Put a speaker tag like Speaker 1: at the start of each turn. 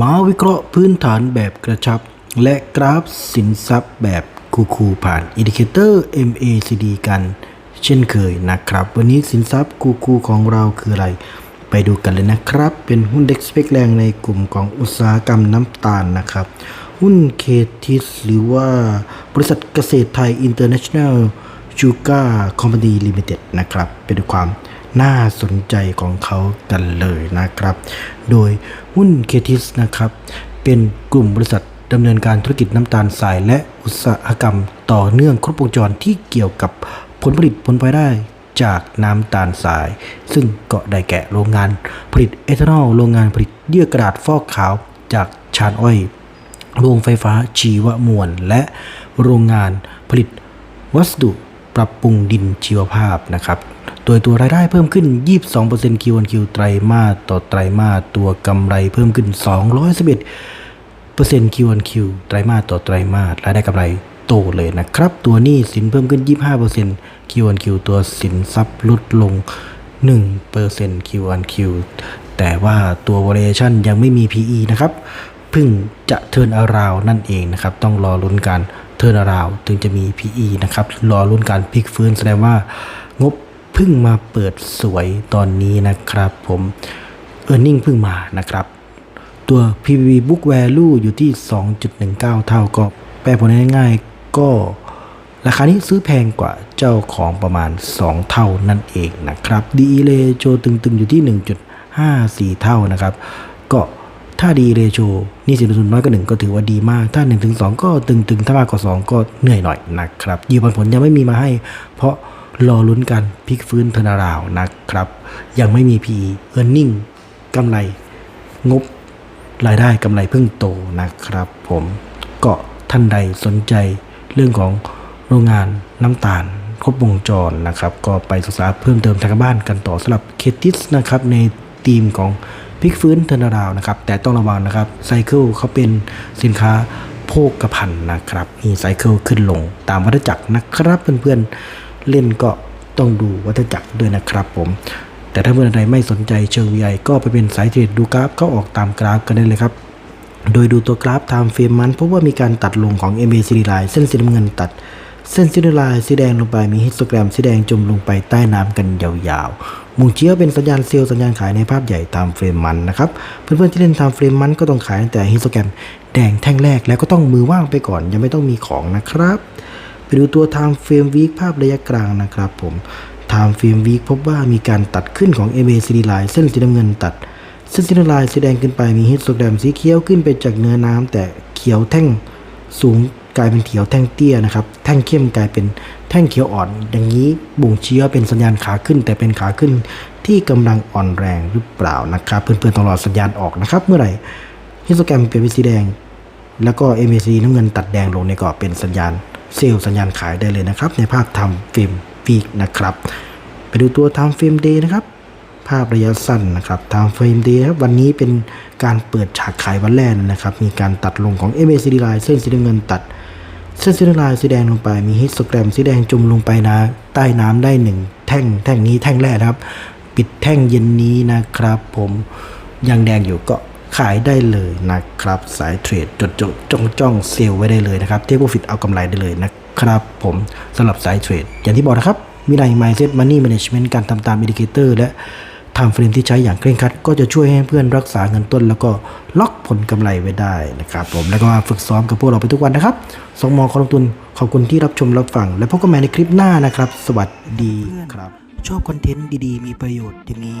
Speaker 1: มาวิเคราะห์พื้นฐานแบบกระชับ และกราฟสินทรัพย์แบบคูๆผ่านอินดิเคเตอร์ MACD กัน เช่นเคยนะครับ วันนี้สินทรัพย์คูๆของเราคืออะไร ไปดูกันเลยนะครับ เป็นหุ้นเด็กสเปกแรงในกลุ่มของอุตสาหกรรมน้ำตาลนะครับ หุ้นเคทิสหรือว่าบริษัทเกษตรไทยอินเตอร์เนชั่นแนลชูการ์คอมพานีลิมิเต็ดนะครับ เป็นความ น่าสนใจของเขากันเลยนะครับ โดยหุ้นเคทิสนะครับ เป็นกลุ่มบริษัทดำเนินการธุรกิจน้ำตาลทรายและอุตสาหกรรมต่อเนื่องครบวงจรที่เกี่ยวกับผลผลิตผลพลอยได้จากน้ำตาลทราย ซึ่งก็ได้แก่โรงงานผลิตเอทานอล โรงงานผลิตเยื่อกระดาษฟอกขาวจากชานอ้อย โรงไฟฟ้าชีวมวล และโรงงานผลิตวัสดุปรับปรุงดินชีวภาพนะครับ โดยตัวรายได้เพิ่มขึ้น 22% Q on Q ไตรมาสต่อไตรมาสตัวกำไรเพิ่มขึ้น 211% Q on Q ไตรมาสต่อไตรมาสรายได้กำไรโตเลยนะครับ ตัวหนี้สินเพิ่มขึ้น 25% Q on Q ตัวสินทรัพย์ลดลง 1% Q on Q แต่ว่าตัว valuation ยังไม่มี PE นะครับเพิ่งจะเทิร์นอาราวนั่นเองนะครับ ต้องรอลุ้นการเทิร์นอาราวถึงจะมี PE นะครับ รอลุ้นการพลิกฟื้นแสดงว่างบ เพิ่งมาเปิดสวยตอนนี้นะครับผม e a r n i n g เพิ่งมานะครับ ตัว P/B Book Value อยู่ที่ 2.19 เท่าก็แปลผลง่ายๆ ก็ราคานี้ซื้อแพงกว่าเจ้าของประมาณ 2 เท่านั่นเองนะครับ DE ratio ตึงๆ อยู่ที่ 1.54 เท่านะครับ ก็ถ้า DE ratio นี่สินทุนน้อยกว่า1ก็ถือว่าดีมาก ถ้า 1-2 ก็ตึงๆ ถ้ามากกว่า 2 ก็เหนื่อยหน่อยนะครับยีปันผลยังไม่มีมาให้ เพราะ รอลุ้นกันพลิกฟื้นเทนาราวนะครับ ยังไม่มี PE earning กำไร งบรายได้กำไรเพิ่งโตนะครับผมก็ท่านใดสนใจเรื่องของโรงงานน้ำตาลครบวงจรนะครับ ก็ไปศึกษาเพิ่มเติมทางบ้านกันต่อสำหรับเคติสนะครับในทีมของพลิกฟื้นเทอร์นาราวนะครับ แต่ต้องระวังนะครับไซเคิลเขาเป็นสินค้าโภคภัณฑ์นะครับ มีไซเคิลขึ้นลงตามวัฏจักรนะครับเพื่อนๆ เล่นก็ต้องดูวัฏจักรด้วยนะครับผม แต่ถ้าเพื่อนใดไม่สนใจเชิง VI ก็ไปเป็นสายเทรดดูกราฟเข้าออกตามกราฟกันได้เลยครับ โดยดูตัวกราฟ Time Frame มันพบว่ามีการตัดลงของ MACD line เส้นสีน้ำเงินตัดเส้นสีน้ำลายสีแดงลงไปมีฮิสโตแกรมสีแดงจมลงไปใต้น้ำกันยาวๆมุงเชียวเป็นสัญญาณเซลล์สัญญาณขายในภาพใหญ่ตามเฟรมมันนะครับ เพื่อนๆที่เล่นตามเฟรมมันก็ต้องขายตั้งแต่ฮิสโตแกรมแดงแท่งแรกแล้วก็ต้องมือว่างไปก่อนยังไม่ต้องมีของนะครับ ไปดูตัว Time Frame Week ภาพระยะกลางนะครับผม Time Frame Week พบว่ามีการตัดขึ้นของ MACD line เส้นสีน้ำเงินตัด เส้นสีน้ำลายสีแดงขึ้นไปมีฮิสโตแกรมสีเขียวขึ้นไปจากเนื้อน้ำแต่เขียวแท่งสูงกลายเป็นเขียวแท่งเตี้ยนะครับ แท่งเข้มกลายเป็นแท่งเขียวอ่อน อย่างนี้บ่งชี้ว่าเป็นสัญญาณขาขึ้น แต่เป็นขาขึ้นที่กำลังอ่อนแรงหรือเปล่านะครับ เพื่อนๆต้องรอสัญญาณออกนะครับ เมื่อไหร่ฮิสโตแกรมเปลี่ยนเป็นสีแดง แล้วก็ MACD น้ำเงินตัดแดงลงเนี่ยก็เป็นสัญญาณ เซลล์สัญญาณขายได้เลยนะครับ ในภาพทำฟิล์มฟีกนะครับ ไปดูตัวทำฟิล์มเดย์นะครับ ภาพระยะสั้นนะครับทางเฟรมเดย์ครับวันนี้เป็นการเปิดฉากขายวันแรกนะครับ มีการตัดลงของ MACD line เส้นสีเงินตัดเส้นสีน้ำลายสีแดงลงไป มีฮิสโตแกรมสีแดงจมลงไปนะ ใต้น้ำได้หนึ่งแท่งแท่งนี้แท่งแรกนะครับ ปิดแท่งเย็นนี้นะครับ ผมยังแดงอยู่ก็ ขายได้เลยนะครับ สายเทรดจดจดจ้องจ้องเซลล์ไว้ได้เลยนะครับเทคโปรฟิตเอากำไรได้เลยนะครับ ผมสำหรับสายเทรดอย่างที่บอกนะครับมีใน Mindset Money Management การทำตามอินดิเคเตอร์และทำเฟรมที่ใช้อย่างเคร่งครัด ก็จะช่วยให้เพื่อนรักษาเงินต้น แล้วก็ล็อกผลกำไรไว้ได้นะครับผมแล้วก็มาฝึกซ้อมกับพวกเราไปทุกวันนะครับสองมอขอลงทุนขอบคุณที่รับชมรับฟัง และพบกันใหม่ในคลิปหน้านะครับ สวัสดีครับ ชอบคอนเทนต์ดีๆ มีประโยชน์อย่างนี้